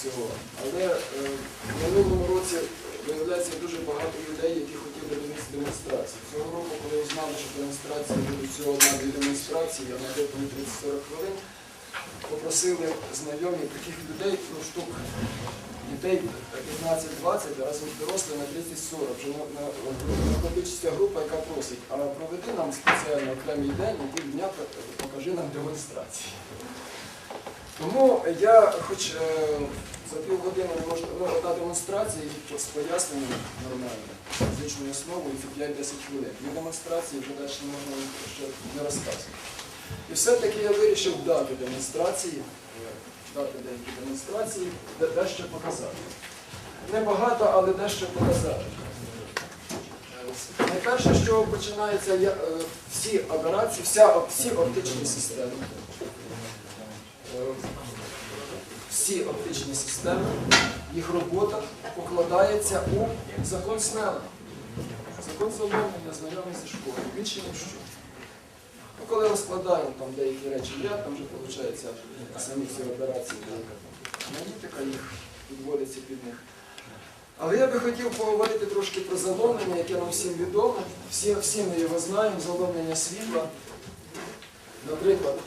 всього. Але е, в минулому році виявляється дуже багато людей, які хотіли дивитися демонстрацію. Цього року, коли узнали, що демонстрації будуть всього одна-дві демонстрації, а на довгій 30-40 хвилин, попросили знайомі таких людей, ну, штук дітей 15-20, разом з дорослими 30-40. Вже на- на- наркотична група, яка просить, а проведи нам спеціально окремий день, і півдня покажи нам демонстрації. Тому я хоч е, за півгодини можу, ну, одна демонстрація з поясненням нормально, фізичною основою це 5-10 хвилин. Дві демонстрації не можна ще не розказувати. І все-таки я вирішив дати демонстрації, е, дати деякі демонстрації, де- дещо показати. Небагато, але дещо показати. Найперше, чого починається е, всі операції, всі оптичні системи. Е, Всі оптичні системи, їх робота покладається у закон Снелла. Закон замовлення знайомий зі школи. Більше ніж що. Ну, коли розкладаємо там деякі речі я, там вже виходить самі ці операції, аналітика їх підводиться під них. Але я би хотів поговорити трошки про заломлення, яке нам всім відоме. Всі, всі ми його знаємо, заломлення світла. Наприклад,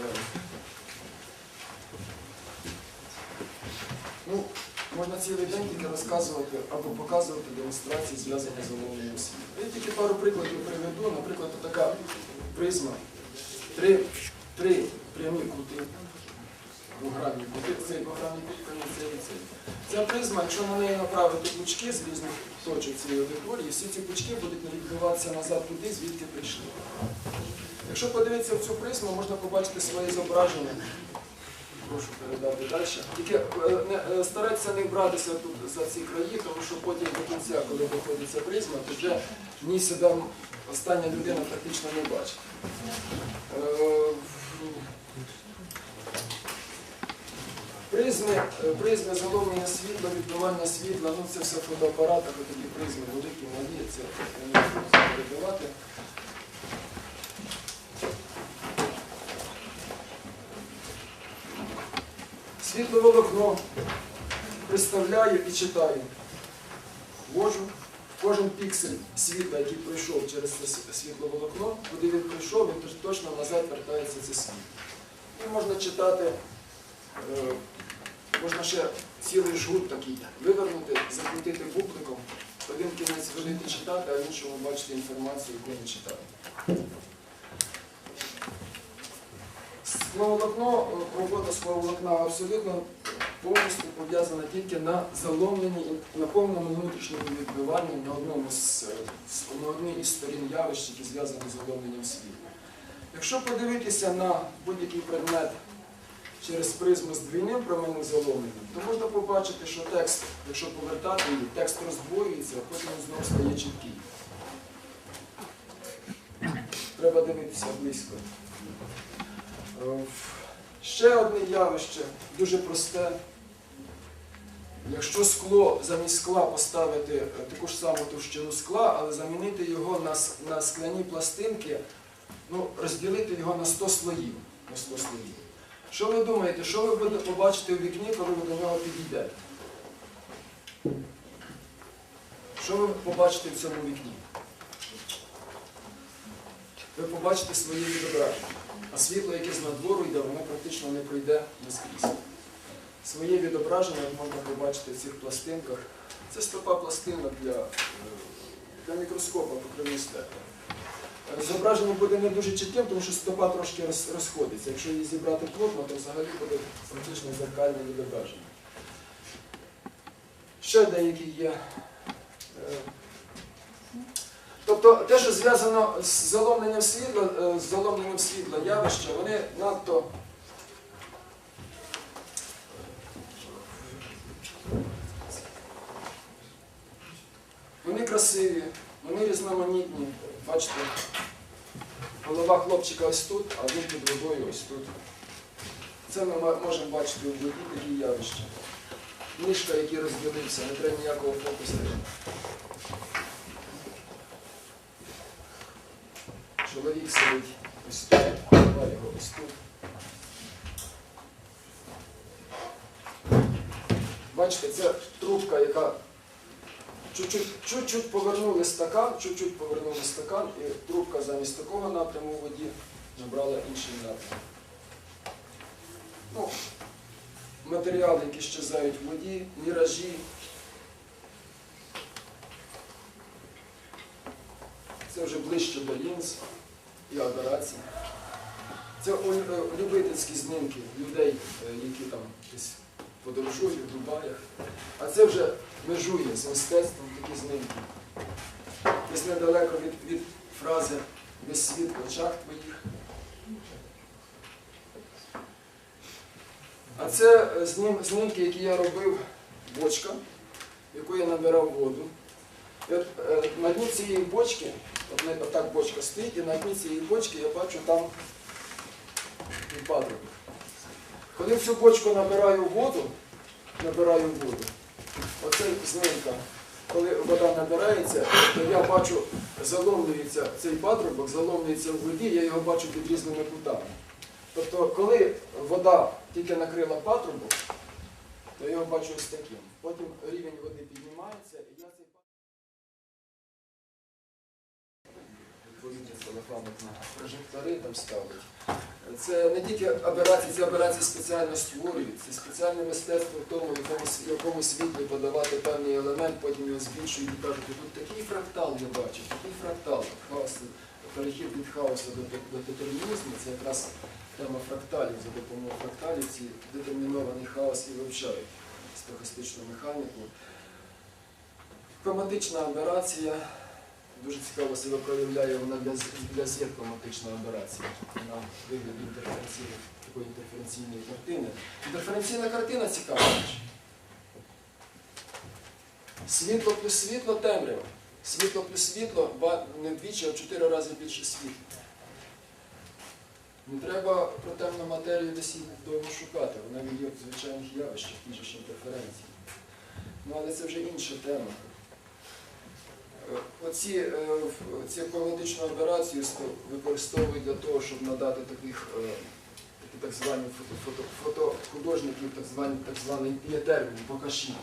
е, ну, можна цілий день тільки розказувати або показувати демонстрації, зв'язані з заломленням світла. Я тільки пару прикладів приведу. Наприклад, така призма, три, три прямі кути, двогранні кути, цей двогранний кут, цей і цей. Ця призма, якщо на неї направити пучки з різних точок цієї аудиторії, всі ці пучки будуть відбиватися назад туди, звідки прийшли. Якщо подивитися в цю призму, можна побачити своє зображення. Прошу передати далі. Тільки е, не, е, старайтеся не братися тут за ці краї, тому що потім до кінця, коли виходить ця призма, то вже ні себе остання людина практично не бачить. Е, Призми, призми заломлення світла, відбивання світла, ну це все в фотоапаратах, такі призми великі, малі, це не буду перебивати. Світловолокно представляю і читаю. Ввожу кожен піксель світла, який пройшов через це світловолокно, куди він прийшов, він точно назад вертається це світло. І можна читати, е, можна ще цілий жгут такий вивернути, закрутити бубликом, один кінець велити читати, а іншому бачити інформацію, яку не читали. Скловолокно, робота скловолокна абсолютно повністю пов'язана тільки на заломленні, і на повному внутрішньому відбиванні на одному з, на одній із сторін явищ, які зв'язані з заломленням світла. Якщо подивитися на будь-який предмет через призму з двійним променем заломленням, то можна побачити, що текст, якщо повертати її, текст роздвоюється, а потім знову стає чіткий. Треба дивитися близько. Е, Ще одне явище, дуже просте. Якщо скло замість скла поставити е, таку ж саму товщину скла, але замінити його на, на скляні пластинки, ну, розділити його на 100 слоїв. На 100 слоїв. Що ви думаєте, що ви будете побачити у вікні, коли ви до нього підійдете? Що ви побачите в цьому вікні? Ви побачите свої відображення. А світло, яке з надвору йде, воно практично не пройде наскрізь. Своє відображення можна побачити в цих пластинках. Це стопа пластинок для, е, для мікроскопа покривний спектр. Е, Зображення буде не дуже чітким, тому що стопа трошки розходиться. Якщо її зібрати плотно, то взагалі буде практично зеркальне відображення. Ще деякі є. Тобто те, що зв'язано з заломленням світла, е, з заломленням світла явища, вони надто вони красиві, вони різноманітні. Бачите, голова хлопчика ось тут, а він під водою ось тут. Це ми можемо бачити у воді такі явища. Мішка, який розділився, не треба ніякого фокусу. Сидить ось тут, голова його ось тут. Бачите, це трубка, яка чуть-чуть, повернули стакан, чуть-чуть повернули стакан, і трубка замість такого напряму воді набрала інший напрям. Ну, матеріали, які щезають в воді, міражі. Це вже ближче до лінз і операцій. Це е, любительські знімки людей, е, які там десь подорожують в Дубаях. А це вже межує з мистецтвом такі знімки. Десь недалеко від, від фрази без світ в очах твоїх. А це е, знім- знімки, які я робив, бочка, яку я набирав воду. І от, на дні цієї бочки, не- отак бочка стоїть, і на дні цієї бочки я бачу там і патрубок. Коли в цю бочку набираю воду, набираю воду, оце знімка, коли вода набирається, то я бачу, заломлюється цей патрубок, заломлюється в воді, я його бачу під різними кутами. Тобто, коли вода тільки накрила патрубок, то я його бачу ось таким. Потім рівень води піднімається, і я відповідні на прожектори там ставлять. Це не тільки аберації, ці аберації спеціально створюють, це спеціальне мистецтво в тому, в якому, с- в якому світлі подавати певний елемент, потім його збільшують і кажуть, тут такий фрактал я бачу, такий фрактал. Перехід від хаосу до детермінізму, це якраз тема фракталів. За допомогою фракталів ці детермінований хаос і вивчають стохастичну механіку. Хроматична аберація дуже цікаво себе проявляє вона для, для зіркоматичної аберації. Вона вигляд інтерференційної, такої інтерференційної картини. Інтерференційна картина цікава. Світло плюс світло темрява. Світло плюс світло не вдвічі, а чотири рази більше світла. Не треба про темну матерію десь довго шукати, вона є в звичайних явищах, ті ж інтерференції. Ну, але це вже інша тема. Оці, е, ці комедичну операцію використовують для того, щоб надати таких е, так звані фото, фото, фотохудожників, так звані так званий пієтермін, покаші.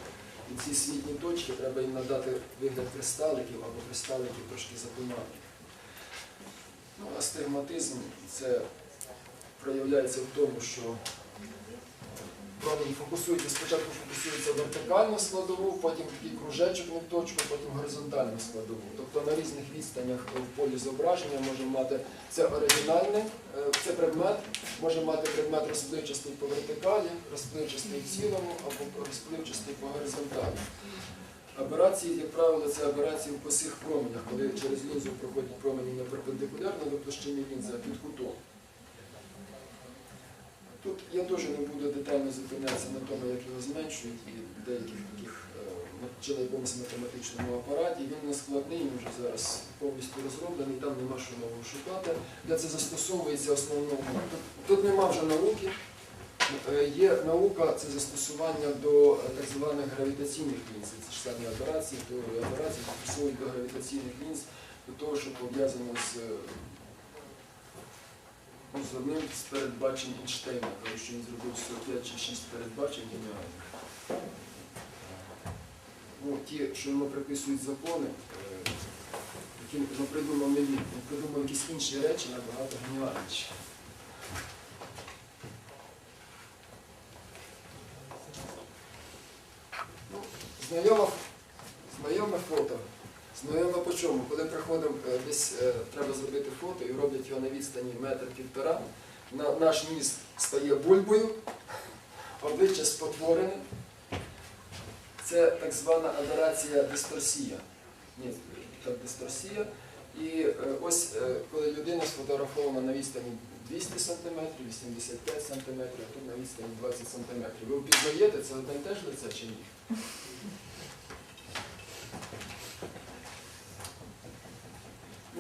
І ці світні точки треба їм надати вигляд кристаликів або кристаликів трошки затуманених. Ну, астигматизм це проявляється в тому, що промінь фокусується, спочатку фокусується вертикальну складову, потім такий кружечок не точку, потім горизонтальну складову. Тобто на різних відстанях в полі зображення може мати це оригінальне, е, це предмет, може мати предмет розпливчастий по вертикалі, розпливчастий в цілому або розпливчастий по горизонталі. Аберації, як правило, це аберації в косих променях, коли через лінзу проходять промені не перпендикулярно до площини лінзи, а під кутом. Я теж не буду детально зупинятися на тому, як його зменшують і деяких таких е, якомусь математичному апараті. Він не складний, він вже зараз повністю розроблений, там нема що нового шукати. Де це застосовується основному. Тут, нема вже науки. Е, Є наука, це застосування до е, так званих гравітаційних лінз. Це ж самі операції, теорії операцій застосовують до гравітаційних лінз, до того, що пов'язано з Ну, з передбачень Ейнштейна, тому що він зробив 45 чи 6 передбачень геніальних. Ну, ті, що йому приписують закони, е, які ну, придумав не він, він придумав якісь інші речі набагато геніальніші. Ну, знайоме фото. Знайомо по чому? Коли приходимо е, десь е, треба зробити фото і роблять його на відстані метр-півтора, на, наш ніс стає бульбою, обличчя спотворене. Це так звана аберація дисторсія. Ні, так дисторсія. І е, ось коли людина сфотографована на відстані 200 см, 85 см, а тут на відстані 20 см. Ви впізнаєте, це одне і те ж лице чи ні?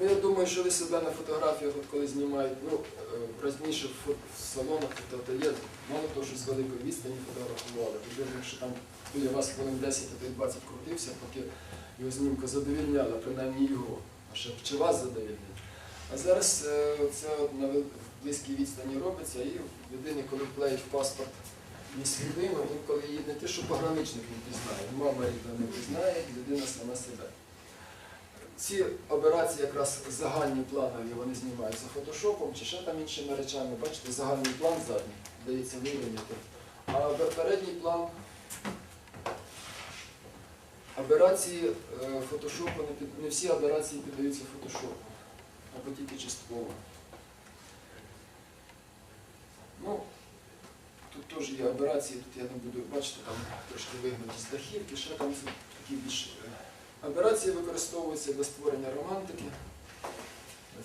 Ну, я думаю, що ви себе на фотографіях, от коли знімають, ну, е, в, фо- в салонах фотоательє, мало того, що з великої відстані фотографували. Тоді, якщо там біля вас хвилин 10, а то й 20 крутився, поки його знімка задовільняла, принаймні його, а ще чи вас задовільнять. А зараз е, це на близькій відстані робиться, і людині, коли вклеїть в паспорт є людину, інколи її не те, що пограничник не пізнає, мама рідна не пізнає, людина сама себе. Ці операції якраз загальні планові, вони знімаються фотошопом чи ще там іншими речами. Бачите, загальний план задній дається вирівняти. А передній план операції е, фотошопу не, всі операції піддаються фотошопу, або тільки частково. Ну, тут теж є операції, тут я не буду бачити, там трошки вигнуті з дахівки, ще там такі більш. Операції використовуються для створення романтики.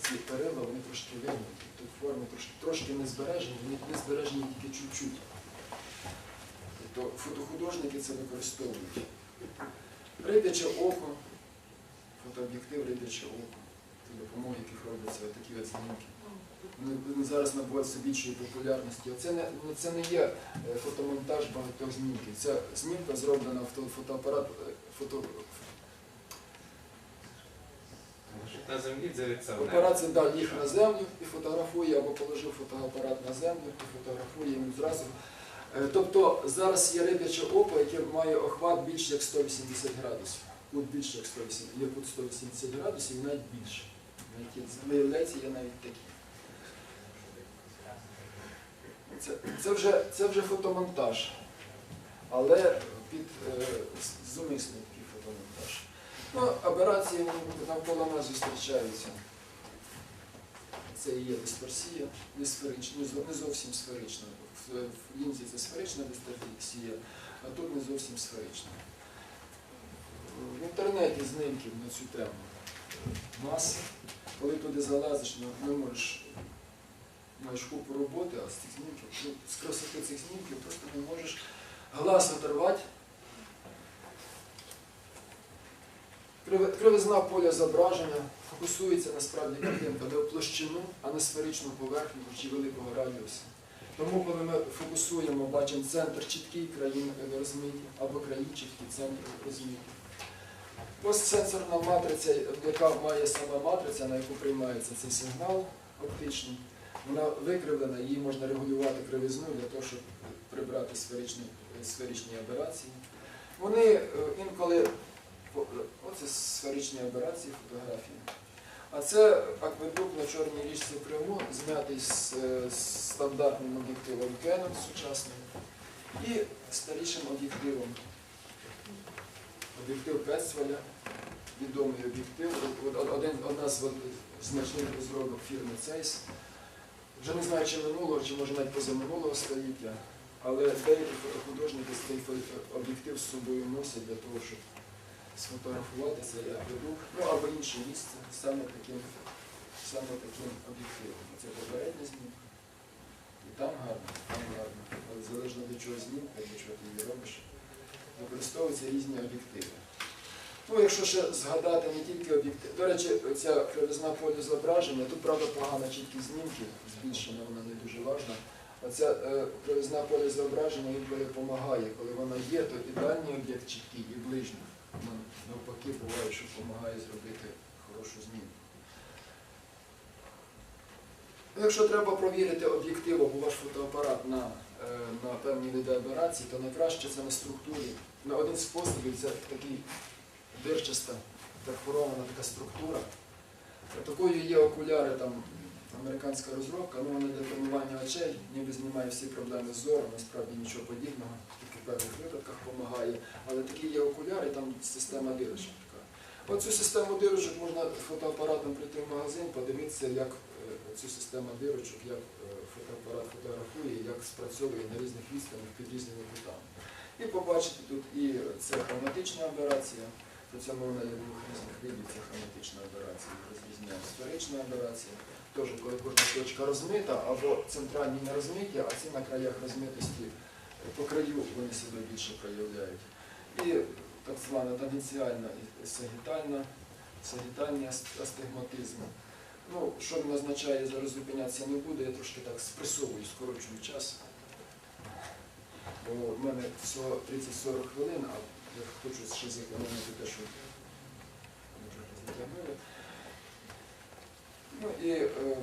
Ці перила, вони трошки вигнуті. Тут форми трошки, трошки не збережені, вони не збережені тільки чуть-чуть. Тобто фотохудожники це використовують. Рибяче око, фотооб'єктив рибяче око, за допомогою яких робляться такі от знімки. Вони, вони зараз набувають все більшої популярності. Це не, ну, це не є е, фотомонтаж багатьох знімків. Ця знімка зроблена в фотоапарат, е, фото, На землі дивиться в небо. Операція їх на землю і фотографує, або положив фотоапарат на землю і фотографує йому зразу. Е, Тобто зараз є рибяче око, яке має охват більше як 180 градусів. Кут більше як 180, є кут 180 градусів і навіть більше. Виявляється, є навіть такі. Це, це, вже, це вже фотомонтаж, але під е, зумисний такий фотомонтаж. Ну, операції навколо нас зустрічаються. Це і є дисперсія, не не зовсім сферична. В, лінзі це сферична дисперсія, а тут не зовсім сферична. В інтернеті знимків на цю тему маса. Коли туди залазиш, не можеш, маєш купу роботи, а з цих знімків, ну, з красоти цих знімків просто не можеш глаз оторвати. Кривизна поля зображення фокусується насправді картинка не в площину, а на сферичну поверхню чи великого радіуса. Тому, коли ми фокусуємо, бачимо центр чіткий, країн розмиті, або краї чіткі, центр розмиті. Ось сенсорна матриця, яка має сама матриця, на яку приймається цей сигнал оптичний. Вона викривлена, її можна регулювати кривизну для того, щоб прибрати сферичні, сферичні аберації. Вони е, інколи Оце сферичні операції фотографії. А це акведук на Чорній річці Криму, знятий з, е, з стандартним об'єктивом Canon сучасним і старішим об'єктивом. Об'єктив Пецваля, відомий об'єктив, одна з значних розробок фірми Zeiss. Вже не знаю, чи минулого, чи може навіть позаминулого століття, але деякі фотохудожники цей об'єктив з собою носять для того, щоб сфотографувати цей акведук, ну або інше місце саме таким, саме таким об'єктивом. Це попередня знімка. І там гарно, там гарно. Але залежно від чого знімка, до чого ти її робиш, використовуються різні об'єктиви. Ну, якщо ще згадати не тільки об'єктив. До речі, ця кривизна поля зображення, тут правда погана чіткість знімків, збільшена вона не дуже важна. Оця е, кривизна поля зображення інколи допомагає. Коли вона є, то і дальній об'єкт чіткий, і ближній. Навпаки буває, що допомагає зробити хорошу зміну. Ну, Якщо треба провірити об'єктив або ваш фотоапарат на, е, на певні види операцій, то найкраще це на структурі. На один з способів це такий дирчаста, перфорована така структура. Такою є окуляри, там американська розробка, ну вона для тренування очей, ніби знімає всі проблеми з зором, насправді нічого подібного, в певних випадках допомагає. Але такі є окуляри, там система дирочок така. От цю систему дирочок можна фотоапаратом прийти в магазин, подивитися, як е, цю систему дирочок, як е, фотоапарат фотографує, як спрацьовує на різних відстанях під різними кутами. І побачити тут і це хроматична операція, при цьому вона є двох різних видів, це хроматична операція, розрізняє сферична операція. Теж, коли кожна точка розмита, або центральні не розмиті, а ці на краях розмитості по краю вони себе більше проявляють. І так звана тангенціальна і сагітальна, сагітальний астигматизм. Ну, що він означає, зараз зупинятися не буду, я трошки так спресовую, скорочую час. Бо в мене всього 30-40 хвилин, а я хочу ще зекономити те, що затягнули. Ну і е,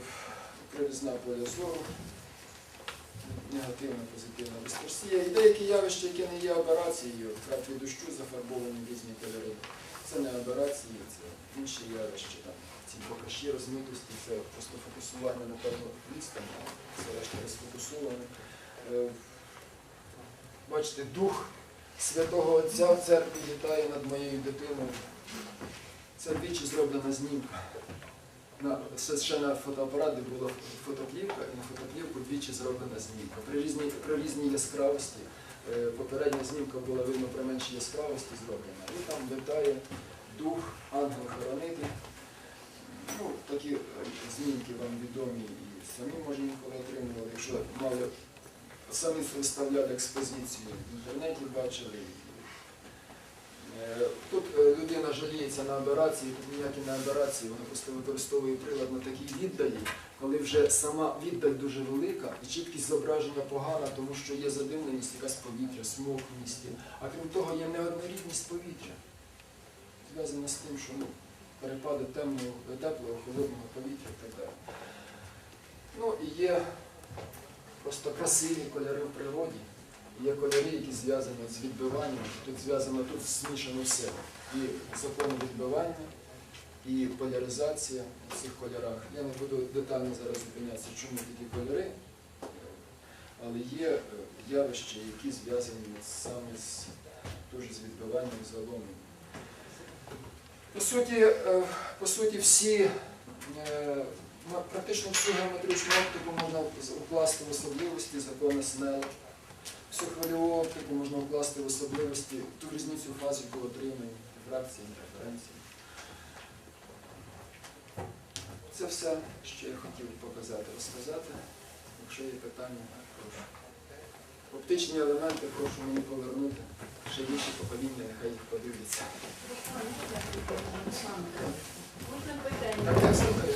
кривизна поля зору. Негативна, позитивна дисперсія. І деякі явища, які не є операцією, краплі дощу зафарбовані різні кольори. Це не операції, це інші явища. Там, ці покаші розмитості, це просто фокусування, напевно, відстань, а це решта розфокусовано. Е, Бачите, дух Святого Отця в церкві літає над моєю дитиною. Це двічі зроблена знімка. На, ще на фотоапарат, де була фотоплівка, і на фотоплівку двічі зроблена знімка. При різній, при різній яскравості, е, попередня знімка була видно при меншій яскравості зроблена. І там літає дух, ангел-хоронитель. Ну, такі е, знімки вам відомі і самі може інколи отримували, якщо мали самі виставляли експозицію, в інтернеті бачили. Е, Тут е, людина жаліється на аберації, тут ніякі не аберації, вона просто використовує прилад на такій віддалі, коли вже сама віддаль дуже велика і чіткість зображення погана, тому що є задимленість якась повітря, смог в місті. А крім того, є неоднорідність повітря. Зв'язана з тим, що ну, перепади темного, теплого, холодного повітря і так далі. Ну і є просто красиві кольори в природі. Є кольори, які зв'язані з відбиванням. Тут зв'язано, тут змішано все. І закони відбивання, і поляризація в цих кольорах. Я не буду детально зараз зупинятися, чому такі кольори, але є е, явища, які зв'язані саме з, дуже з відбиванням заломом. По суті, е, по суті, всі, е, практично всю геометричну оптику можна укласти в особливості закону Снелла. Всю оптику можна вкласти в особливості ту різницю фаз, яку отримує дифракції, інтерференції. Це все, що я хотів показати, розказати. Якщо є питання, прошу. Оптичні елементи прошу мені повернути. Ще більше покоління, нехай їх подивляться. Можна питання? Так, я слухаю.